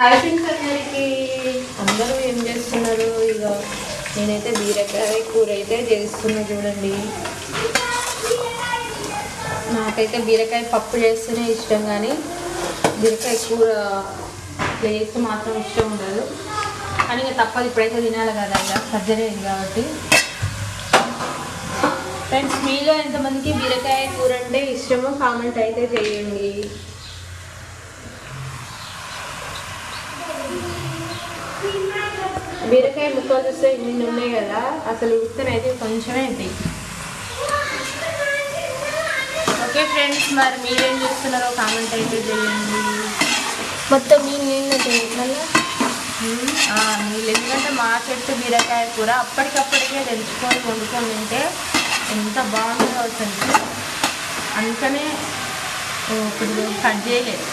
Hi friends అందరికి అందరూ ఏం చేస్తున్నారు? ఇక నేనైతే బీరకాయ కూర అయితే చేస్తున్నా చూడండి. నాకైతే బీరకాయ పప్పు చేస్తేనే ఇష్టం కానీ బీరకాయ కూర ఇట్లా చేస్తే మాత్రం ఇష్టం ఉండదు. కానీ ఇక తప్పదు ఇప్పుడైతే తినాలి కదా ఇక సర్జరీ అయింది కాబట్టి. ఫ్రెండ్స్ మీలో ఎంతమందికి బీరకాయ కూర అంటే ఇష్టమో కామెంట్ అయితే చేయండి. బీరకాయ ముక్కలు చూస్తే ఇన్ని ఉన్నాయి కదా? అసలు ఉత్తనైతే కొంచెమే ఉంది. ఓకే ఫ్రెండ్స్ మరి మీరేం చేస్తున్నారో కామెంట్ అయితే చేయండి. మొత్తం నీళ్ళు నీళ్ళు ఎందుకంటే మా చెట్టు బీరకాయ కూర అప్పటికప్పటికే తెంచుకొని వండుకొని తింటే ఎంత బాగుంటుందో అసలు అందుకనే ఇప్పుడు కట్ చేయలేదు.